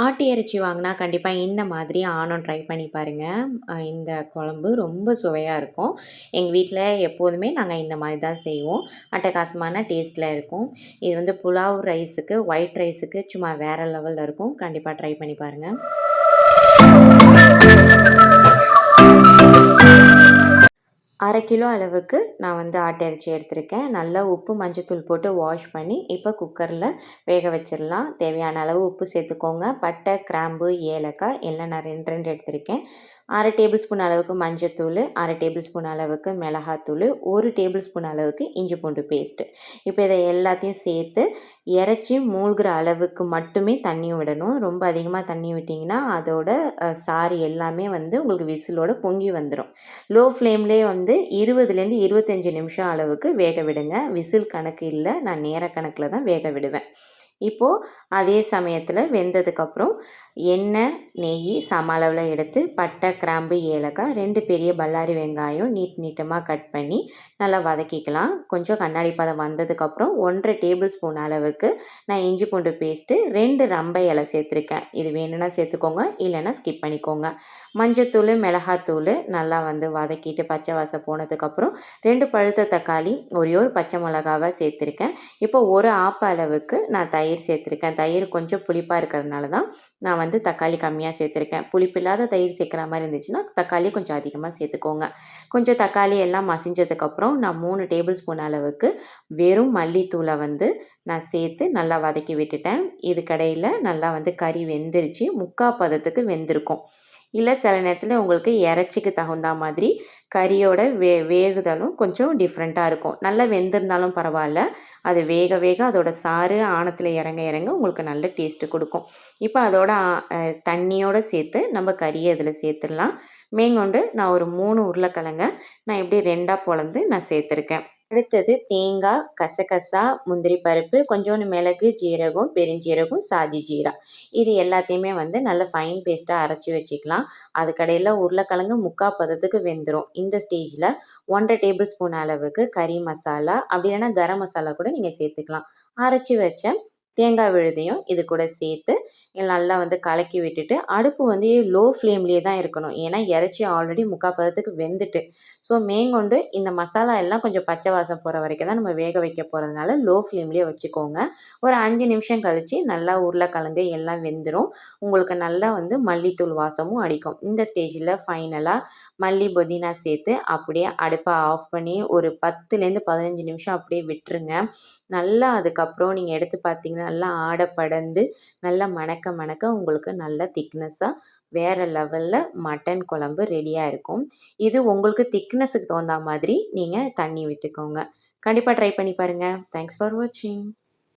ஆட்டு இறைச்சி வாங்கினா கண்டிப்பாக இந்த மாதிரி ஆணும் ட்ரை பண்ணி பாருங்கள் இந்த குழம்பு ரொம்ப சுவையாக இருக்கும். எங்கள் வீட்டில் எப்போதுமே நாங்கள் இந்த மாதிரி தான் செய்வோம். அட்டகாசமான டேஸ்ட்டில் இருக்கும். இது வந்து புலாவ் ரைஸுக்கு ஒயிட் ரைஸுக்கு சும்மா வேறு லெவலில் இருக்கும். கண்டிப்பாக ட்ரை பண்ணி பாருங்கள் அரை கிலோ அளவுக்கு நான் வந்து ஆட்டை இறைச்சி எடுத்திருக்கேன். நல்லா உப்பு மஞ்சத்தூள் போட்டு வாஷ் பண்ணி இப்போ குக்கரில் வேக வச்சிடலாம். தேவையான அளவு உப்பு சேர்த்துக்கோங்க. பட்டை கிராம்பு ஏலக்காய் எல்லாம் நான் ரெண்டு ரெண்டு எடுத்திருக்கேன். அரை டேபிள் ஸ்பூன் அளவுக்கு மஞ்சத்தூள் அரை டேபிள் ஸ்பூன் அளவுக்கு மிளகாத்தூள் ஒரு டேபிள் ஸ்பூன் அளவுக்கு இஞ்சி பூண்டு பேஸ்ட்டு இப்போ இதை எல்லாத்தையும் சேர்த்து இறச்சி மூழ்கிற அளவுக்கு மட்டுமே தண்ணி விடணும். ரொம்ப அதிகமாக தண்ணி விட்டிங்கன்னா அதோட சாறு எல்லாமே வந்து உங்களுக்கு விசிலோட பொங்கி வந்துடும் லோ ஃப்ளேம்லேயே வந்து இருபதுலேருந்து இருபத்தஞ்சி நிமிஷம் அளவுக்கு வேக விடுங்க. விசில் கணக்கு இல்லை நான் நேர கணக்கில் தான் வேக விடுவேன். இப்போது அதே சமயத்தில் வெந்ததுக்கப்புறம் எண்ணெய் நெய் சம அளவில் எடுத்து பட்டை கிராம்பு ஏலக்காய் ரெண்டு பெரிய பல்லாரி வெங்காயம் நீட் நீட்டமாக கட் பண்ணி நல்லா வதக்கிக்கலாம். கொஞ்சம் கண்ணாடி பதம் வந்ததுக்கப்புறம் ஒன்றரை டேபிள் ஸ்பூன் அளவுக்கு நான் இஞ்சி பூண்டு பேஸ்ட்டு ரெண்டு ரம்பை இலை சேர்த்துருக்கேன். இது வேணும்னா சேர்த்துக்கோங்க இல்லைன்னா ஸ்கிப் பண்ணிக்கோங்க. மஞ்சத்தூள் மிளகாத்தூள் நல்லா வந்து வதக்கிட்டு பச்சை வாசம் போனதுக்கப்புறம் ரெண்டு பழுத்த தக்காளி ஒரே ஒரு பச்சை மிளகாவை சேர்த்துருக்கேன். இப்போ ஒரு ஆப்ப அளவுக்கு நான் தயிர் தயிர் சேர்த்துருக்கேன். தயிர் கொஞ்சம் புளிப்பாக இருக்கிறதுனால தான் நான் வந்து தக்காளி கம்மியாக சேர்த்துருக்கேன். புளிப்பு இல்லாத தயிர் சேர்க்குற மாதிரி இருந்துச்சுன்னா தக்காளி கொஞ்சம் அதிகமாக சேர்த்துக்கோங்க. கொஞ்சம் தக்காளி எல்லாம் மசிஞ்சதுக்கப்புறம் நான் மூணு டேபிள் ஸ்பூன் அளவுக்கு வெறும் மல்லித்தூளை வந்து நான் சேர்த்து நல்லா வதக்கி விட்டுட்டேன். இது கடையில் நல்லா வந்து கறி வெந்துருச்சு. முக்கால் பதத்துக்கு வெந்திருக்கும். இல்லை சில நேரத்தில் உங்களுக்கு இறைச்சிக்கு தகுந்த மாதிரி கறியோட வே வேகுதலும் கொஞ்சம் டிஃப்ரெண்ட்டாக இருக்கும். நல்லா வெந்திருந்தாலும் பரவாயில்ல. அது வேக வேக அதோட சாறு ஆணத்தில் இறங்க இறங்க உங்களுக்கு நல்ல டேஸ்ட்டு கொடுக்கும். இப்போ அதோட தண்ணியோடு சேர்த்து நம்ம கறியை இதில் சேர்த்துடலாம். மேங்கொண்டு நான் ஒரு மூணு உருளைக்கிழங்க நான் இப்படி ரெண்டாக பொழந்து நான் சேர்த்துருக்கேன். அடுத்தது தேங்காய் கசகசா முந்திரி பருப்பு கொஞ்சோண்டு மிளகு ஜீரகம் பெருஞ்சீரகம் சாஜி ஜீரா. இது எல்லாத்தையுமே வந்து நல்ல ஃபைன் பேஸ்ட்டாக அரைச்சி வச்சுக்கலாம். அதுக்கடையில் உருளைக்கிழங்கு முக்கால் பதத்துக்கு வெந்துடும் இந்த ஸ்டேஜில் ஒன்றரை டேபிள் ஸ்பூன் அளவுக்கு கறி மசாலா அப்படி இல்லைன்னா கரம் மசாலா கூட நீங்கள் சேர்த்துக்கலாம். அரைச்சி வச்ச தேங்காய் விழுதையும் இது கூட சேர்த்து நல்லா வந்து கலக்கி விட்டுட்டு அடுப்பு வந்து லோ ஃப்ளேம்லேயே தான் இருக்கணும். ஏன்னா இறைச்சி ஆல்ரெடி முக்கால் பதத்துக்கு வெந்துட்டு. ஸோ மேங்கொண்டு இந்த மசாலா எல்லாம் கொஞ்சம் பச்சை வாசம் போகிற வரைக்கும் தான் நம்ம வேக வைக்க போகிறதுனால லோ ஃப்ளேம்லேயே வச்சுக்கோங்க. ஒரு அஞ்சு நிமிஷம் கழித்து நல்லா உருளைக்கிழங்கு எல்லாம் வெந்துடும் உங்களுக்கு நல்லா வந்து மல்லித்தூள் வாசமும் அடிக்கும். இந்த ஸ்டேஜில் ஃபைனலாக மல்லி புதினா சேர்த்து அப்படியே அடுப்பை ஆஃப் பண்ணி ஒரு பத்துலேருந்து பதினஞ்சு நிமிஷம் அப்படியே விட்டுருங்க. நல்லா அதுக்கப்புறம் நீங்கள் எடுத்து பார்த்தீங்கன்னா நல்லா ஆடை படர்ந்து நல்லா மணக்க மணக்க உங்களுக்கு நல்ல திக்னஸ்ஸாக வேறு லெவலில் மட்டன் குழம்பு ரெடியாக இருக்கும். இது உங்களுக்கு திக்னஸுக்கு தகுந்த மாதிரி நீங்கள் தண்ணி விட்டுக்கோங்க. கண்டிப்பாக ட்ரை பண்ணி பாருங்கள் தேங்க்ஸ் ஃபார் வாட்சிங்